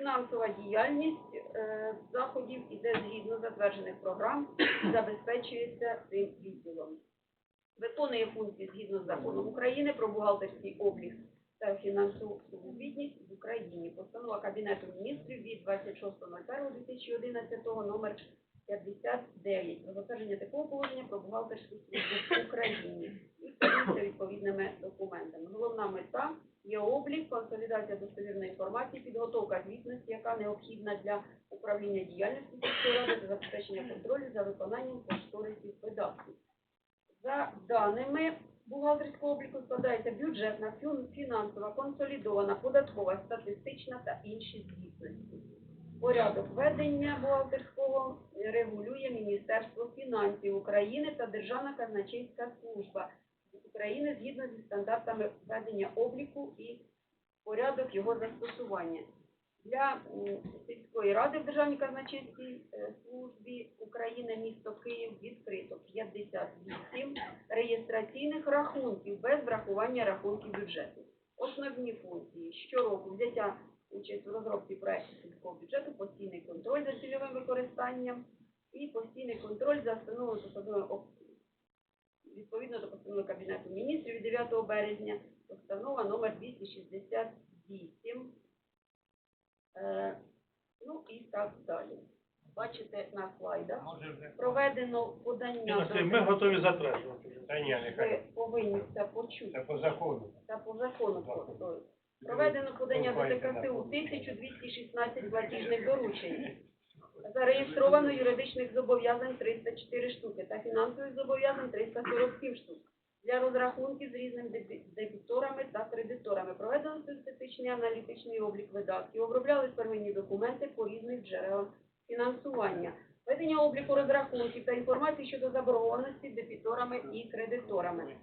Фінансова діяльність е, заходів іде згідно затверджених програм і забезпечується цим відділом. Виконує функції згідно з законом України про бухгалтерський облік та фінансову звітність в Україні. Постанова Кабінету міністрів від 26.01.2011 номер 59 про затвердження такого положення про бухгалтерську службу в Україні і відповідними документами. Головна мета є облік, консолідація достовірної інформації, підготовка звітності, яка необхідна для управління діяльністю сільської ради та забезпечення контролю за виконанням кошторисів видатків. За даними бухгалтерського обліку складається бюджетна, фінансова, консолідована, податкова, статистична та інші звітності. Порядок ведення бухгалтерського регулює Міністерство фінансів України та Державна казначейська служба України згідно зі стандартами ведення обліку і порядок його застосування. Для сільської ради в Державній казначейській е, службі України місто Київ відкрито 58 реєстраційних рахунків без врахування рахунків бюджету. Основні функції щороку взяття участь у розробці проекту сільського бюджету, постійний контроль за цільовим використанням і постійний контроль за встановленою посадовою відповідно до постанови Кабінету міністрів від 9 березня, постанова номер 268. Е, ну і так далі. Бачите на слайдах. Може вже. Проведено подання. До- ми готові затверджувати. Та ні, Ви нехай. повинні це почути. Це по закону. Та по закону просто. Проведено подання до ТКСУ 1216 платіжних доручень. Зареєстровано юридичних зобов'язань 304 штуки та фінансових зобов'язань 347 штук. Для розрахунків з різними дебі- дебіторами та кредиторами проведено статистичний аналітичний облік видатків, оброблялись первинні документи по різних джерелах фінансування, ведення обліку розрахунків та інформації щодо заборгованості дебіторами і кредиторами.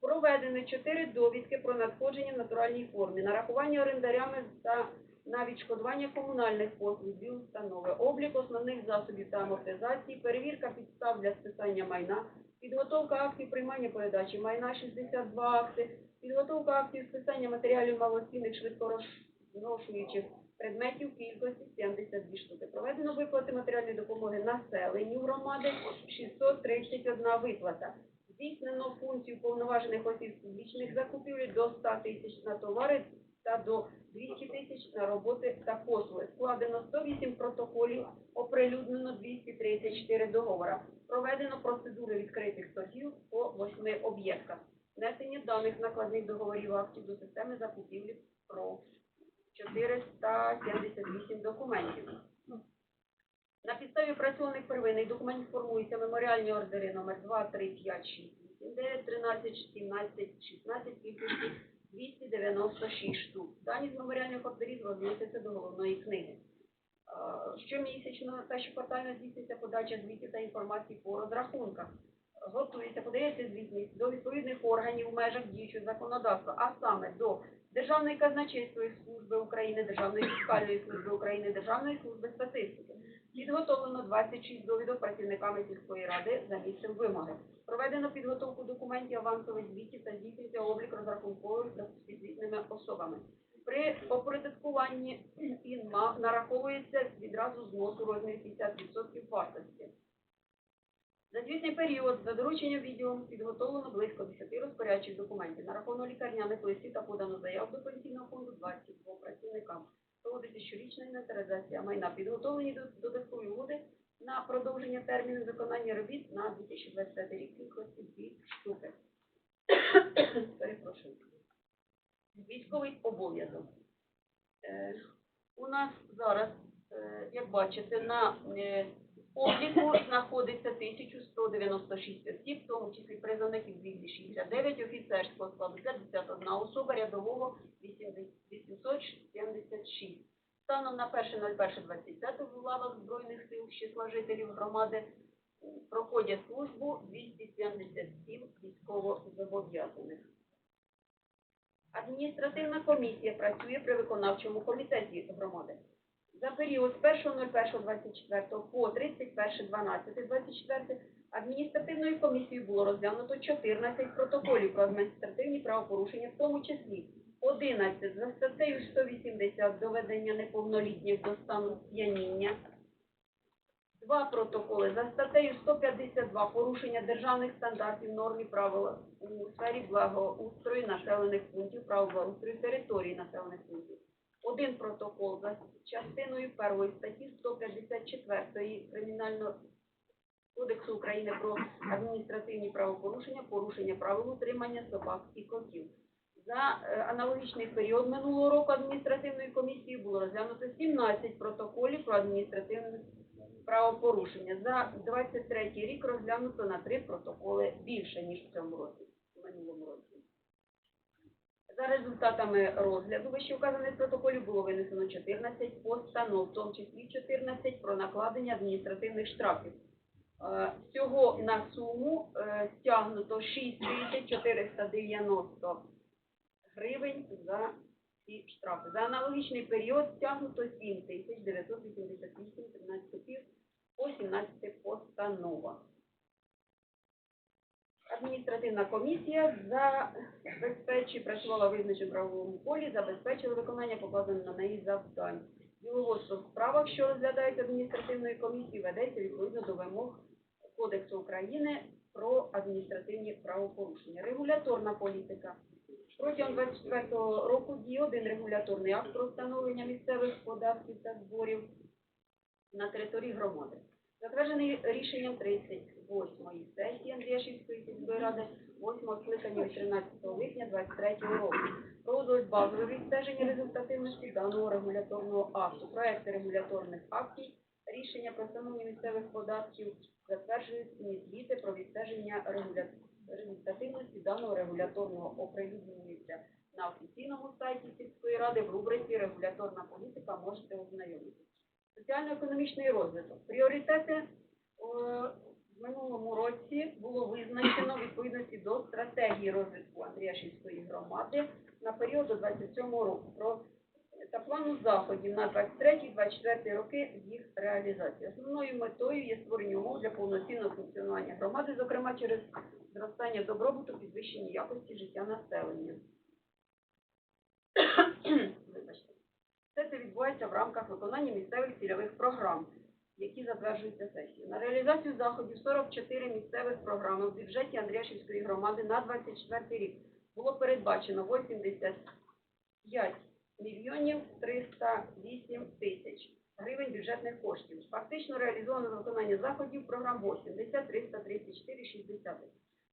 Проведено чотири довідки про надходження в натуральній формі, нарахування орендарями та на відшкодування комунальних послуг дві установи, облік основних засобів та амортизації, перевірка підстав для списання майна, підготовка актів приймання передачі майна 62 акти, підготовка актів списання матеріалів малоцінних швидкорозрошуючих предметів кількості 72 штуки. Проведено виплати матеріальної допомоги населенню громади 631 виплата. Здійснено функцію повноважених осіб публічних закупівель до 100 тисяч на товари та до 200 тисяч на роботи та послуги. Складено 108 протоколів, оприлюднено 234 договора. Проведено процедури відкритих торгів по 8 об'єктах. Внесення даних накладних договорів актів до системи закупівлі про 478 документів. На підставі працьованих первинних документів формуються меморіальні ордери номер 2, 3, 5, 6, 8, 9, 13, 17, 16, кількості 296 штук. Дані з меморіальних ордерів розносяться до головної книги. Е, Щомісячно та щоквартально здійснюється подача звітів та інформації по розрахунках. Готується, подається звітність до відповідних органів в межах діючого законодавства, а саме до Державної казначейської служби України, Державної фіскальної служби України, Державної служби статистики. Підготовлено 26 довідок працівниками сільської ради за місцем вимоги. Проведено підготовку документів авансових звітів та здійснюється облік розрахункових за підзвітними особами. При оподаткуванні ІНМА нараховується відразу зносу розмірі 50% вартості. За звітний період за дорученням відділом підготовлено близько 10 розпорядчих документів. Нараховано лікарняних листів та подано заяв до пенсійного фонду 22 працівникам. Проводиться щорічна інвентаризація майна. Підготовлені до- додаткові угоди на продовження терміну виконання робіт на 2025 рік кількості дві штуки. Перепрошую. Військовий обов'язок. Е, у нас зараз, е, як бачите, на е, обліку знаходиться 1196 осіб, в тому числі призовників 269, офіцерського складу 51 особа, рядового 876. Станом на 1.01.25 в лавах Збройних сил з числа жителів громади проходять службу 277 військовозобов'язаних. Адміністративна комісія працює при виконавчому комітеті громади. За період з 1.01.24 по 31.12.24 адміністративною комісією було розглянуто 14 протоколів про адміністративні правопорушення, в тому числі 11. За статтею 180 доведення неповнолітніх до стану сп'яніння. Два протоколи за статтею 152 порушення державних стандартів, норм і правил у сфері благоустрою населених пунктів, правил благоустрою території населених пунктів. Один протокол за частиною першої статті 154 Кримінального Кодексу України про адміністративні правопорушення, порушення правил утримання собак і котів. За е, аналогічний період минулого року адміністративною комісією було розглянуто 17 протоколів про адміністративне правопорушення. За 23 рік розглянуто на 3 протоколи більше, ніж в цьому році. За результатами розгляду вищевказаних протоколів було винесено 14 постанов, в тому числі 14 про накладення адміністративних штрафів. Е, Всього на суму е, стягнуто 6490 гривень за ці штрафи. За аналогічний період стягнуто 7988 13 копійок по 17 постановах. Адміністративна комісія забезпечує, працювала визначеному правовому полі, забезпечила виконання покладених на неї завдань. Діловодство в справах, що розглядаються адміністративною комісією, ведеться відповідно до вимог Кодексу України про адміністративні правопорушення. Регуляторна політика. Протягом 24 року діє один регуляторний акт про встановлення місцевих податків та зборів на території громади. Затверджений рішенням 38-ї сесії Андріашівської сільської ради 8 скликання від 13 липня 23 року. Про базове відстеження результативності даного регуляторного акту. Проекти регуляторних актів, рішення про встановлення місцевих податків затверджують звіти про відстеження результативності даного регуляторного оприлюднюється на офіційному сайті сільської ради в рубриці Регуляторна політика можете ознайомитися. Соціально-економічний розвиток. Пріоритети е, минулому році було визначено відповідності до стратегії розвитку Андріашівської громади на період до 27 року. Про та плану заходів на 23-24 роки їх реалізації. Основною метою є створення умов для повноцінного функціонування громади, зокрема через зростання добробуту, підвищення якості життя населення. Все це відбувається в рамках виконання місцевих цільових програм, які затверджуються сесією. На реалізацію заходів 44 місцевих програми в бюджеті Андріашівської громади на 24 рік було передбачено 85 мільйонів 308 тисяч гривень бюджетних коштів. Фактично реалізовано виконання заходів програм 80 334 60.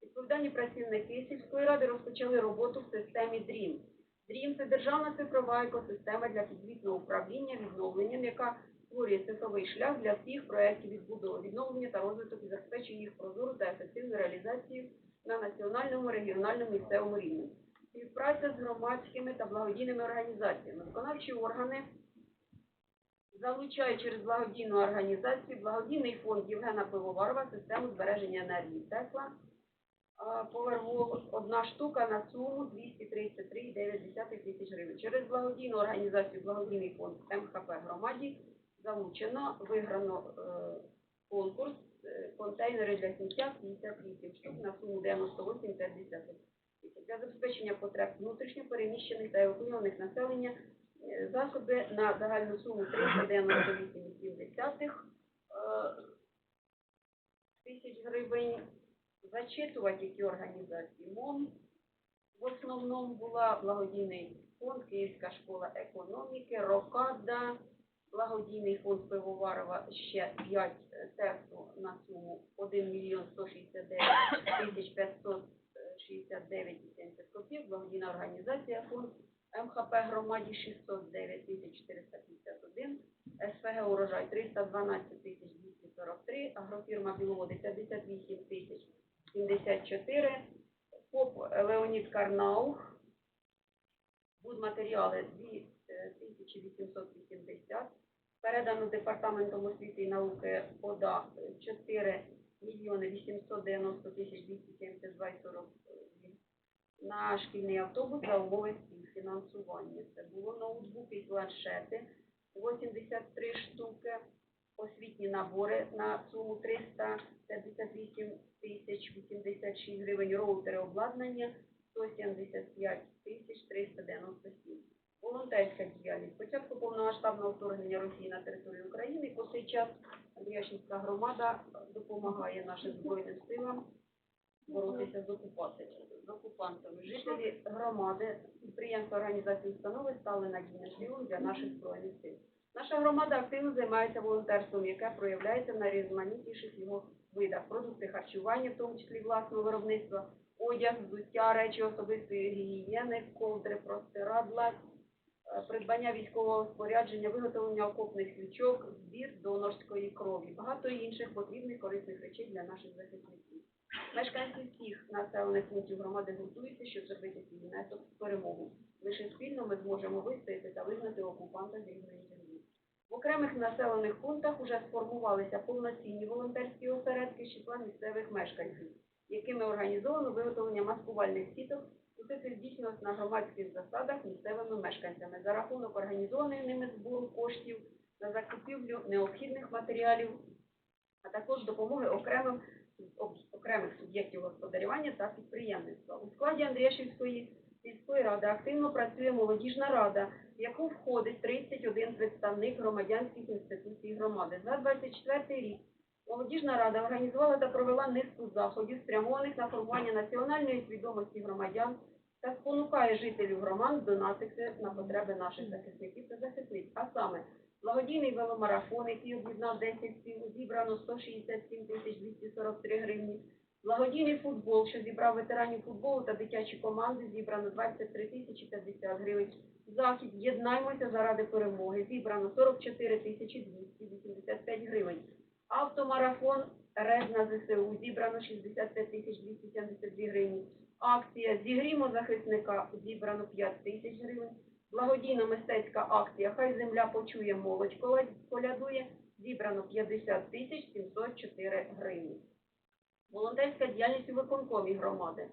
Відповідальні працівники сільської ради розпочали роботу в системі DREAM. DREAM – це державна цифрова екосистема для підзвітного управління відновленням, яка створює цифровий шлях для всіх проєктів відбудови, відновлення та розвиток і забезпечує їх прозору та ефективну реалізацію на національному, регіональному місцевому рівні. Співпраця з громадськими та благодійними організаціями. Виконавчі органи залучають через благодійну організацію благодійний фонд Євгена Пивоварова систему збереження енергії тепла. Повервол одна штука на суму 233,9 тисяч гривень. Через благодійну організацію благодійний фонд МХП громаді залучено, виграно е, конкурс е, контейнери для сміття 58 штук на суму 98,5 для забезпечення потреб внутрішньо переміщених та евакуйованих населення е, засоби на загальну суму 398,7 е, тисяч гривень. Зачитувати які організації МОН. В основному була благодійний фонд Київська школа економіки, Рокада, благодійний фонд Пивоварова ще 5 тесту на суму 1 мільйон 169 тисяч 569,70 копійок, благодійна організація фонд МХП громаді 609 тисяч 451, СФГ урожай 312 тисяч 243, агрофірма Біловоди 58 тисяч 74, ФОП Леонід Карнаух, будматеріали 2880, передано Департаментом освіти і науки ОДА 4 мільйони 890 тисяч 272,40 на шкільний автобус за умови співфінансування. Це було ноутбуки і планшети 83 штуки, освітні набори на суму 358 тисяч 86 гривень, роутери обладнання 175 тисяч 397. Волонтерська діяльність. Початку повномасштабного вторгнення Росії на територію України по цей час Андріашівська громада допомагає нашим Збройним силам боротися з окупацією, з окупантами. Жителі громади, підприємства, організації, установи стали надійним силом для наших Збройних сил. Наша громада активно займається волонтерством, яке проявляється на різноманітніших його видах. Продукти харчування, в тому числі власного виробництва, одяг, взуття, речі особистої гігієни, ковдри, простирадла, придбання військового спорядження, виготовлення окопних свічок, збір донорської крові, багато інших потрібних корисних речей для наших захисників. Мешканці всіх населених пунктів громади гуртуються, щоб зробити свій внесок в перемогу. Лише спільно ми зможемо вистояти та вигнати окупанта з рідної землі. В окремих населених пунктах уже сформувалися повноцінні волонтерські осередки з числа місцевих мешканців, якими організовано виготовлення маскувальних сіток. Це здійснювалося на громадських засадах місцевими мешканцями за рахунок організованої ними збору коштів на закупівлю необхідних матеріалів, а також допомоги окремим окремих суб'єктів господарювання та підприємництва. У складі Андріашівської сільської ради активно працює молодіжна рада, в яку входить 31 представник громадянських інституцій громади. За 24 рік молодіжна рада організувала та провела низку заходів, спрямованих на формування національної свідомості громадян та спонукає жителів громад донатити на потреби наших захисників та захисниць. А саме Благодійний веломарафон, який об'єднав 10 сіл, зібрано 167 тисяч 243 гривні. Благодійний футбол, що зібрав ветеранів футболу та дитячі команди, зібрано 23 тисячі 50 гривень. Захід «Єднаймося заради перемоги» зібрано 44 тисячі 285 гривень. Автомарафон «Рез на ЗСУ» зібрано 65 тисяч 272 гривні. Акція «Зігрімо захисника» зібрано 5 тисяч гривень. Благодійна мистецька акція «Хай земля почує молодь колядує» зібрано 50 тисяч 704 гривні. Волонтерська діяльність у виконкомі громади.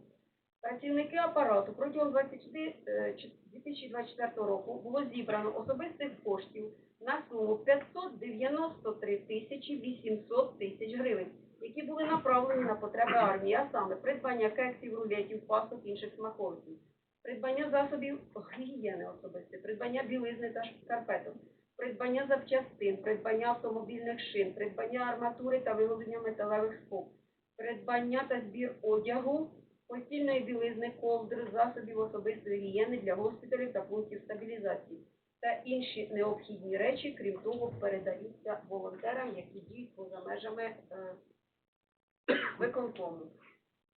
Працівники апарату протягом 24, е, чи- 2024 року було зібрано особистих коштів на суму 593 тисячі 800 тисяч гривень, які були направлені на потреби армії, а саме придбання кексів, рулетів, пасок, інших смаковиків, придбання засобів гігієни особисті, придбання білизни та шкарпеток, придбання запчастин, придбання автомобільних шин, придбання арматури та виготовлення металевих скоб, придбання та збір одягу, постільної білизни, ковдр, засобів особистої гігієни для госпіталів та пунктів стабілізації та інші необхідні речі, крім того, передаються волонтерам, які діють поза межами е, виконкому.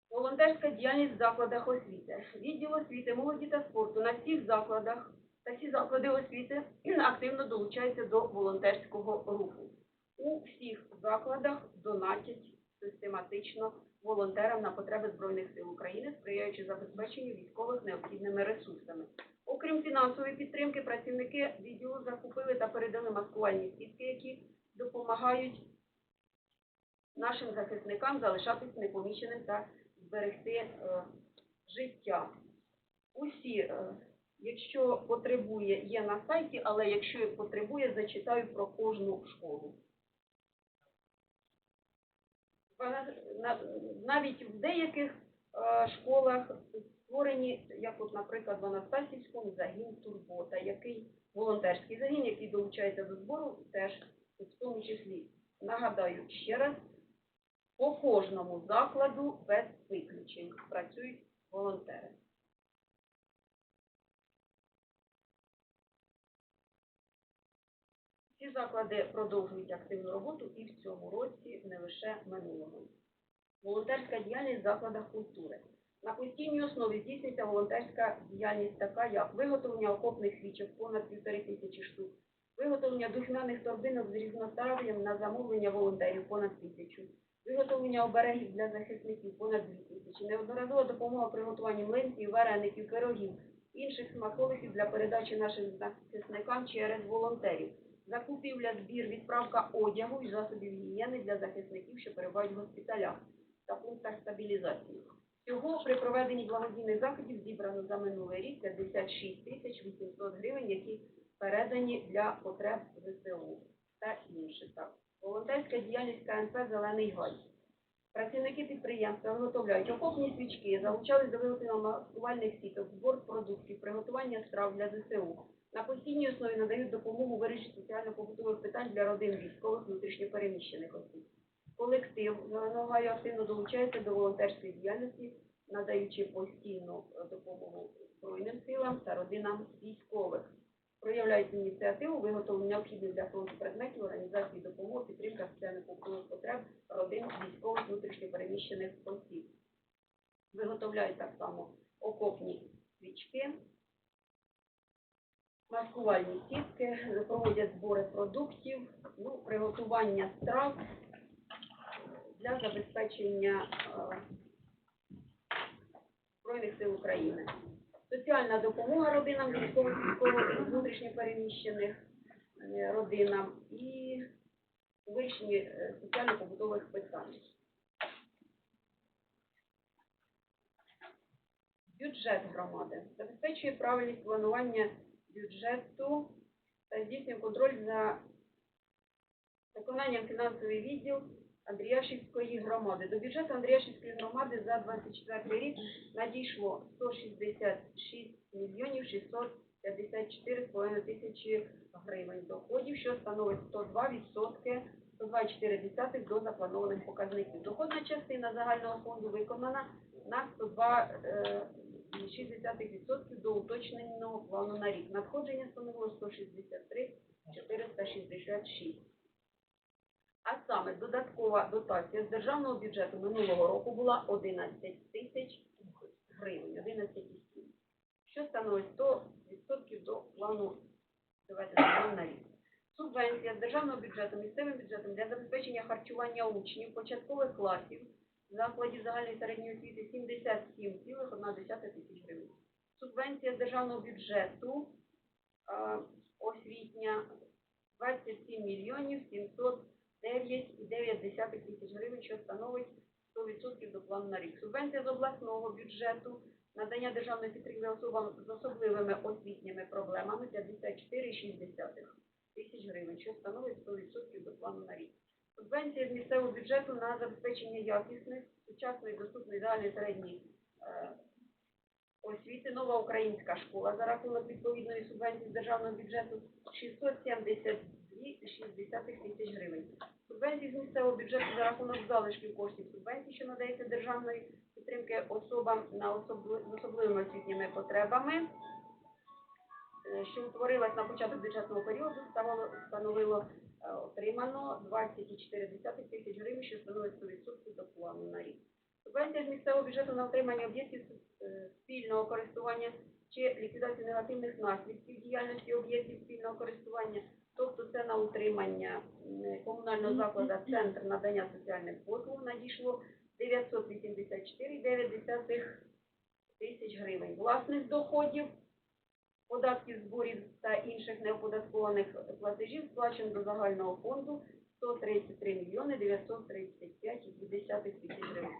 Волонтерська діяльність в закладах освіти. Відділ освіти, молоді та спорту на всіх закладах та всі заклади освіти активно долучаються до волонтерського руху. У всіх закладах донатять систематично волонтерам на потреби Збройних сил України, сприяючи забезпеченню військових необхідними ресурсами. Окрім фінансової підтримки, працівники відділу закупили та передали маскувальні сітки, які допомагають нашим захисникам залишатись непоміченим та зберегти е, життя. Усі, е, якщо потребує, є на сайті, але якщо потребує, зачитаю про кожну школу. Навіть в деяких е, школах створені, як от, наприклад, в Анастасівському загін Турбота, який волонтерський загін, який долучається до збору, теж в тому числі. Нагадаю ще раз, по кожному закладу без виключень працюють волонтери. Заклади продовжують активну роботу і в цьому році, не лише минулого. Волонтерська діяльність в закладах культури. На постійній основі здійснюється волонтерська діяльність така, як виготовлення окопних свічок понад півтори тисячі штук, виготовлення духмяних торбинок з різностав'ям на замовлення волонтерів понад тисячу, виготовлення оберегів для захисників понад дві тисячі, неодноразова допомога при готуванні млинців, вареників, пирогів, інших смаколиків для передачі нашим захисникам через волонтерів, закупівля, збір, відправка одягу і засобів гігієни для захисників, що перебувають в госпіталях та пунктах стабілізації. Всього при проведенні благодійних заходів зібрано за минулий рік 56 тисяч 800 гривень, які передані для потреб ЗСУ та. Так. Волонтерська діяльність КНП «Зелений гай». Працівники підприємства виготовляють окопні свічки, залучались до виготовлення маскувальних сіток, збор продуктів, приготування страв для ЗСУ. На постійній основі надають допомогу у вирішенні соціально-побутових питань для родин військових внутрішньопереміщених осіб. Колектив Зеленогаю активно долучається до волонтерської діяльності, надаючи постійну е, допомогу Збройним силам та родинам військових. Проявляють ініціативу виготовлення необхідних для фронту предметів, організації допомоги, підтримка соціально-побутових потреб родин військових внутрішньопереміщених осіб. Виготовляють так само окопні свічки, маскувальні сітки, проводять збори продуктів, ну, приготування страв для забезпечення е, Збройних сил України. Соціальна допомога родинам військових військових внутрішньопереміщених е, родинам і вирішенні е, соціально-побутових питань. Бюджет громади забезпечує правильність планування бюджету здійснює контроль за виконанням фінансовий відділ Андріашівської громади. До бюджету Андріашівської громади за 24 рік надійшло 166 мільйонів 654,5 тисячі гривень доходів, що становить 102 відсотки 102,4 до запланованих показників. Доходна частина загального фонду виконана на 102,6% до уточненого плану на рік. Надходження становило 163 466. А саме додаткова дотація з державного бюджету минулого року була 11 тисяч гривень, 11,7, що становить 100% до плану на рік. Субвенція з державного бюджету місцевим бюджетом для забезпечення харчування учнів початкових класів закладів загальної середньої освіти 77,1 тисяч гривень. Субвенція державного бюджету а, освітня 27 мільйонів 709,9 тисяч гривень, що становить 100% до плану на рік. Субвенція з обласного бюджету надання державної підтримки особам з особливими освітніми проблемами 54,6 тисяч гривень, що становить 100% до плану на рік. Субвенція з місцевого бюджету на забезпечення якісних, сучасної, доступної загальної середньої е, освіти, нова українська школа за рахунок відповідної субвенції з державного бюджету 672,6 тисяч гривень. Субвенції з місцевого бюджету за рахунок залишків коштів субвенції, що надається державної підтримки особам на особли- з особливими освітніми потребами, е, що утворилась на початок бюджетного періоду, становило отримано 20,4 тисяч гривень, що становить 100% до плану на рік. Субвенція з місцевого бюджету на отримання об'єктів е, спільного користування чи ліквідацію негативних наслідків діяльності об'єктів спільного користування, тобто це на утримання комунального закладу Центр надання соціальних послуг надійшло 984,9 тисяч гривень. Власних доходів податків, зборів та інших неоподаткованих платежів сплачено до загального фонду 133 мільйони 935,2 тисяч гривень.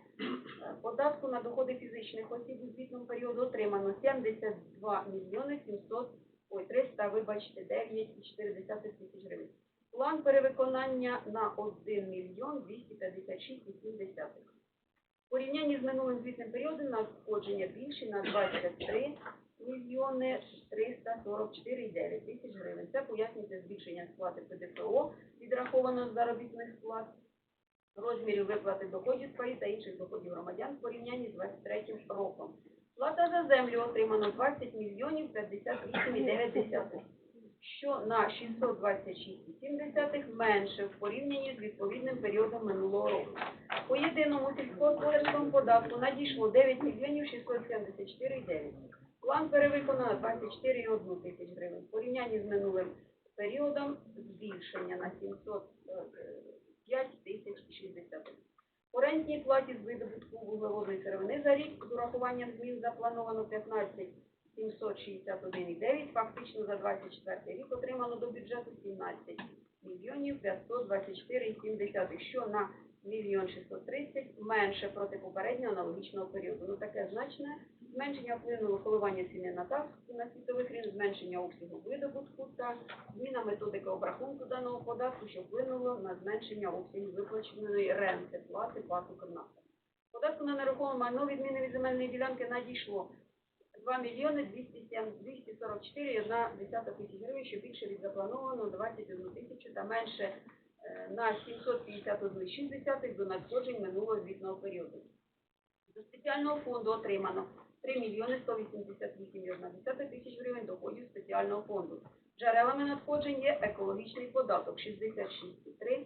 Податку на доходи фізичних осіб у звітному періоду отримано 72 мільйони 700, ой, 300, вибачте, 9,4 тисяч гривень. План перевиконання на 1 мільйон 256,7. В порівнянні з минулим звітним періодом надходження більше на 23 мільйони 344,9 тисяч гривень. Це пояснюється збільшення сплати ПДФО, відраховано з заробітних плат, розмірів виплати доходів свої та інших доходів громадян в порівнянні з 23 роком. Плата за землю отримано 20 мільйонів 58,9, що на 626,7 менше в порівнянні з відповідним періодом минулого року. По єдиному сільськогосподарському податку надійшло 9 мільйонів 674,9. План перевиконано 24,1 тисяч гривень. В порівнянні з минулим періодом збільшення на 705 тисяч 60. По рентній платі з видобутку вуглеводної сировини за рік з урахуванням змін заплановано 15 761,9. Фактично за 24 рік отримано до бюджету 17 мільйонів 524,7, що на мільйон 630 менше проти попереднього аналогічного періоду. Ну таке значне Зменшення вплинуло коливання ціни на таз на світових ринок, зменшення обсягу видобутку та зміна методики обрахунку даного податку, що вплинуло на зменшення обсягів виплаченої ренти плати ПАТ «Укрнафта». Податку на нерухоме майно відміни від земельної ділянки надійшло 2 мільйони 244,1 тисяч гривень, що більше від запланованого 21 тисячу та менше на 751,6 до надходжень минулого звітного періоду. До спеціального фонду отримано 3 мільйони 188,1 тисяч гривень доходів спеціального фонду. Джерелами надходжень є екологічний податок 66,3,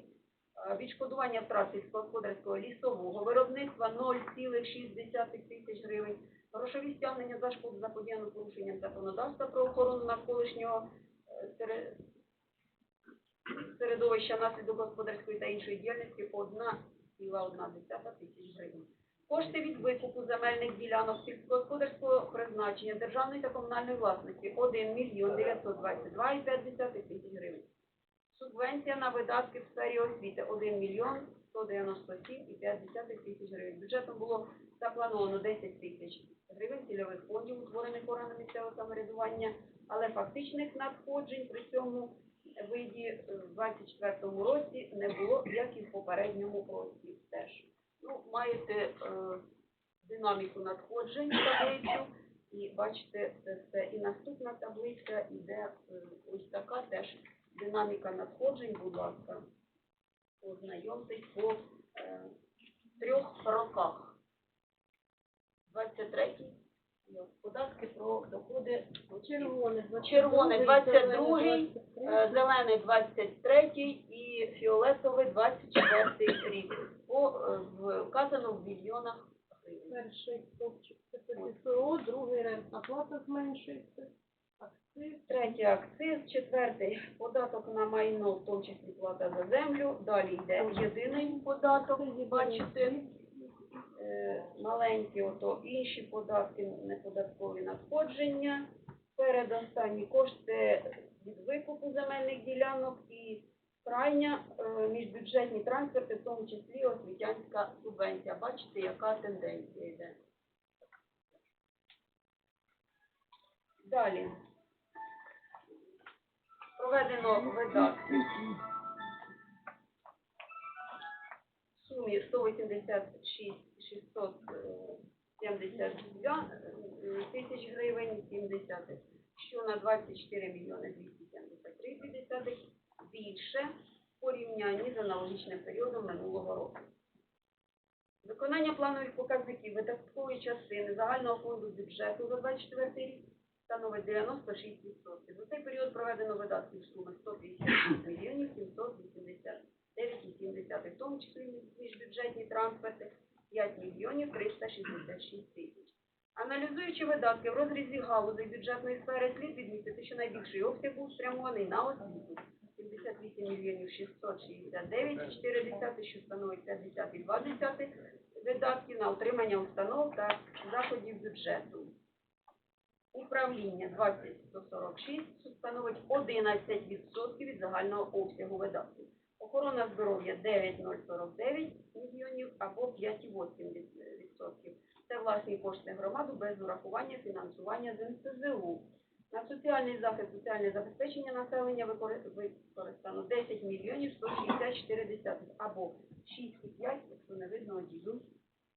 е, відшкодування втрат сільськогосподарського лісового виробництва 0,6 тисяч гривень, грошові стягнення за шкоду заподіяну порушенням законодавства про охорону навколишнього е, середовища наслідок господарської та іншої діяльності 1,1 тисяч гривень. Кошти від викупу земельних ділянок сільськогосподарського призначення державної та комунальної власності 1 мільйон 922,5 тисяч гривень. Субвенція на видатки в сфері освіти 1 мільйон 197,5 тисяч гривень. Бюджетом було заплановано 10 тисяч гривень цільових фондів, утворених органами місцевого самоврядування, але фактичних надходжень при цьому виді е, в 2024 році не було, як і в попередньому році теж. Ну, маєте е, динаміку надходжень таблицю, і бачите це все. І наступна таблиця іде е, ось така теж динаміка надходжень, будь ласка, ознайомтесь по е, трьох роках. 23-й, ну, податки про доходи. Червоне, Червоний 22-й, зелений Е, Зелений 23 і фіолетовий 24 рік. По, е, в- вказано в мільйонах гривень. Перший стовпчик це ПДФО, другий рентна плата зменшується, акциз, Третій акциз, четвертий податок на майно, в тому числі плата за землю. Далі йде єдиний податок, бачите, маленькі, ото інші податки, неподаткові надходження. Передостанні кошти від викупу земельних ділянок і крайня е, міжбюджетні трансферти, в тому числі освітянська субвенція. Бачите, яка тенденція йде. Далі. Проведено видатки. В сумі 186 672 е, тисяч гривень 70, що на 24 мільйони 273 50 більше в порівнянні з аналогічним періодом минулого року. Виконання планових показників видаткової частини загального фонду бюджету за 24 рік становить 96%. За цей період проведено видатків суми 156 мільйонів 789,7, в тому числі міжбюджетні трансферти 5 мільйонів 366 тисяч. Аналізуючи видатки в розрізі галузей бюджетної сфери, слід відмітити, що найбільший обсяг був спрямований на освіту. 78 мільйонів 669,4, що становить 50,2 видатків на утримання установ та заходів бюджету. Управління 20-146 що становить 11% від загального обсягу видатків. Охорона здоров'я 9,049 мільйонів або 5,8%. Це власні кошти громади без урахування фінансування з НСЗУ. На соціальний захист, соціальне забезпечення населення викори- використано 10 мільйонів 164 десятих або 6,5, якщо не видно одіду,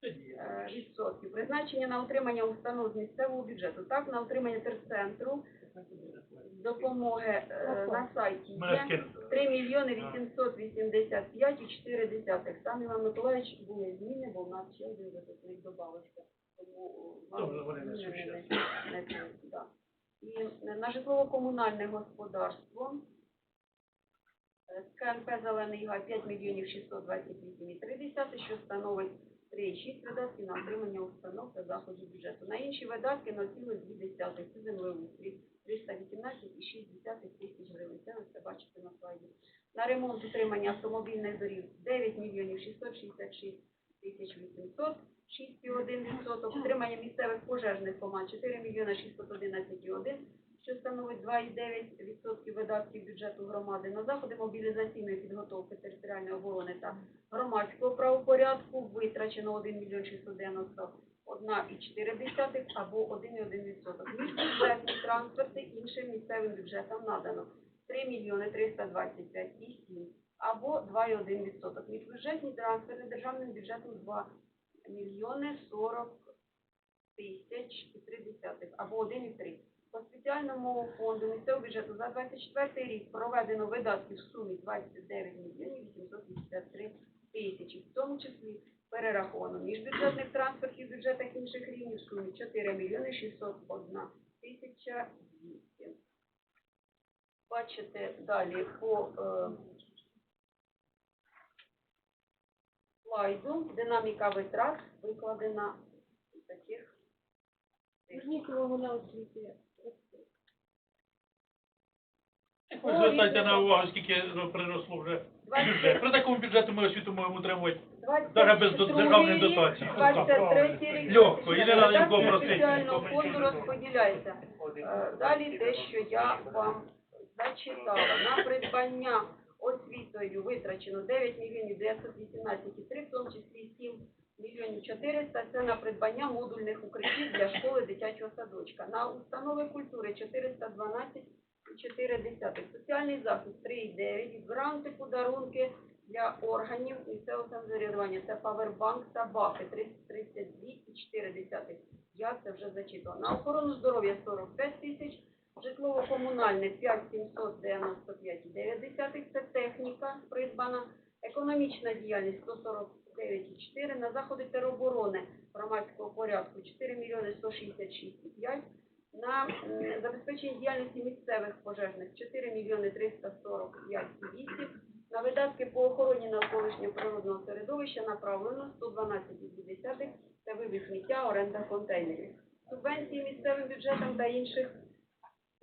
е, відсотків. Призначення на утримання установ з місцевого бюджету. Так, на утримання терцентру допомоги е, на сайті є скинули. 3 мільйони 885 і 4 десятих. Сам Іван Миколаївич були зміни, бо в нас ще один записник додавався. Тому е, Добре, вони не зміни существенні. не- не да. І на житлово-комунальне господарство е, з КНП «Зелений гай» 5 мільйонів 628,3, що становить 3,6 видатків на отримання установ та заходів бюджету. На інші видатки 0,2 це землеустрій 318,6 тисяч гривень. Це ви все бачите на слайді. На ремонт утримання автомобільних доріг 9 мільйонів 666 тисяч 800, 6,1%. Утримання місцевих пожежних команд 4 мільйони 611,1, що становить 2,9% видатків бюджету громади. На заходи мобілізаційної підготовки територіальної оборони та громадського правопорядку витрачено 1 мільйон 690 1,4 або 1,1%. Міжбюджетні трансферти іншим місцевим бюджетам надано 3 мільйони 325,7 або 2,1%. Міжбюджетні трансферти державним бюджетом 2 мільйони 40 тисяч і 3 десятих або 1,3. По спеціальному фонду місцевого бюджету за 24 рік проведено видатки в сумі 29 мільйонів 883 тисячі, в тому числі перераховано міжбюджетних трансфертів в бюджетах інших рівнів сумі 4 мільйони 601 тисяча 200. Бачите далі по е, слайду динаміка витрат викладена таких Зверніть увагу на освіті. Ви звертайте на увагу, скільки приросло вже бюджет. При такому бюджету ми освіту можемо утримувати. Даже без до- державних дотацій. 23 рік. Легко, і не треба нікого просити. спеціального фонду розподіляється. Е, Далі те, що я вам зачитала. На придбання освітою витрачено 9 мільйонів 918,3, в тому числі 7 мільйонів 400 – це на придбання модульних укриттів для школи дитячого садочка. На установи культури 412 і 4 десятих. Соціальний захист 3,9, гранти, подарунки для органів місцевого самоврядування. Це павербанк та бафи 332 і 4 десятих. Я це вже зачитала. На охорону здоров'я 45 тисяч, житлово-комунальне 5795,9 десятих. Це техніка придбана. Економічна діяльність 149,4. На заходи тероборони громадського порядку 4 мільйони 166,5. На забезпечення діяльності місцевих пожежних 4 мільйони 345,8. На видатки по охороні навколишнього природного середовища направлено 112,2. Це вивіз сміття, оренда контейнерів. Субвенції місцевим бюджетам та інших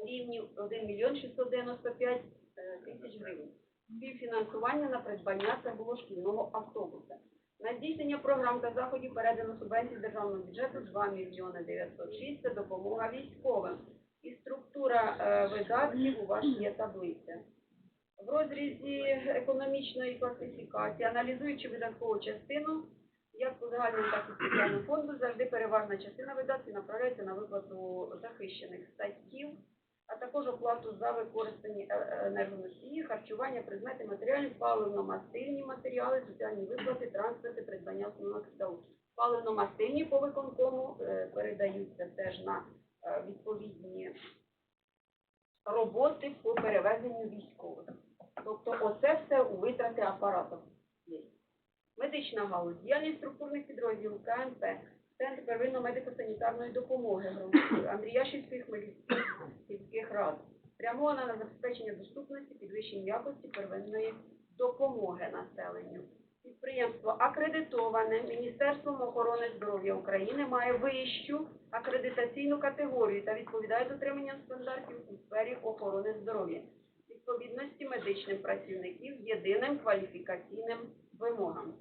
рівнів 1 мільйон 695 е, тисяч гривень. Співфінансування на придбання це було шкільного автобуса. На здійснення програм та заходів передано субвенції державного бюджету 2 мільйони 906 – це допомога військовим. І структура е, видатків у вас є таблиця. В розрізі економічної класифікації, аналізуючи видаткову частину, як по загальному, так і спеціальному фонду, завжди переважна частина видатків направляється на виплату захищених статтів, а також оплату за використані е- е- енергоносії, харчування, предмети, матеріальні, паливно-мастильні матеріали, соціальні виплати, транспорти, придбання основного капіталу. Паливно-мастильні по виконкому е, передаються теж на відповідні роботи по перевезенню військових. Тобто оце все у витрати апарату. Медична галузь, діяльність структурних підрозділів КНП, Центр первинної медико-санітарної допомоги громадської, Андріяшівських Хмельницьких сільських рад, спрямована на забезпечення доступності, підвищення якості первинної допомоги населенню. Підприємство акредитоване Міністерством охорони здоров'я України має вищу акредитаційну категорію та відповідає дотриманням стандартів у сфері охорони здоров'я відповідності медичним працівників єдиним кваліфікаційним вимогам.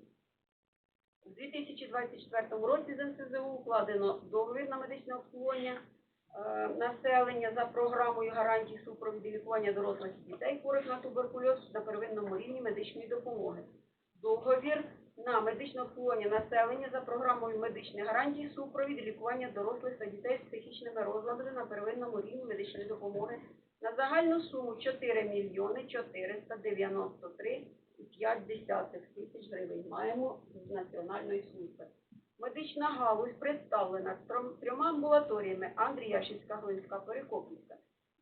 У 2024 році з НСЗУ укладено договір на медичне обслуговування е, населення за програмою гарантій супровіду лікування дорослих дітей, хворих на туберкульоз на первинному рівні медичної допомоги. Договір на медичне обслуговування населення за програмою медичних гарантій супровід лікування дорослих та дітей з психічними розладами на первинному рівні медичної допомоги на загальну суму 4 мільйони 493 і 5 десятих тисяч гривень маємо з Національної служби. Медична галузь представлена трьом- трьома амбулаторіями Андріяшівська, Глинська, Перекопівська.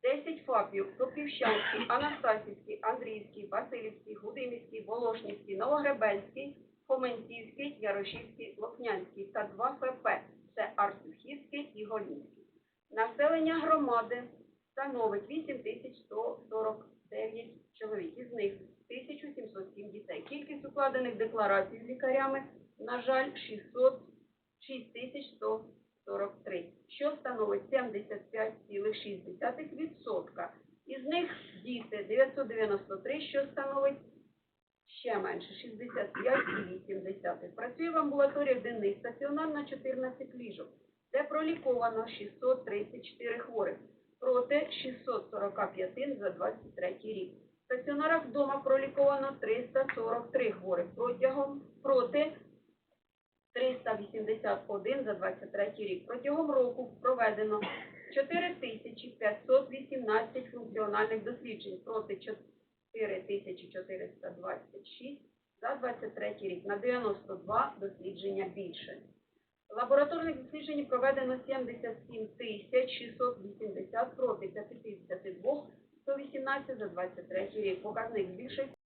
10 ФАПів Сопівщанський, Анастасівський, Андріївський, Васильівський, Гудимівський, Волошнівський, Новогребельський, Хоменцівський, Ярошівський, Лохнянський та 2 ФП – це Артюхівський і Голінський. Населення громади становить 8149 чоловік, із них 1707 дітей. Кількість укладених декларацій з лікарями, на жаль, 600, 6143, що становить 75,6%. Із них діти 993, що становить ще менше 65,8. Працює в амбулаторіях денних стаціонарно 14 ліжок, де проліковано 634 хворих проти 645 за 23 рік. Стаціонарах вдома проліковано 343 хворих протягом проти 381 за 23 рік. Протягом року проведено 4518 функціональних досліджень проти 4426 за 23 рік. На 92 дослідження більше. Лабораторних досліджень проведено 77 тисяч 680 проти 552 118 за 23 рік. Показник збільшився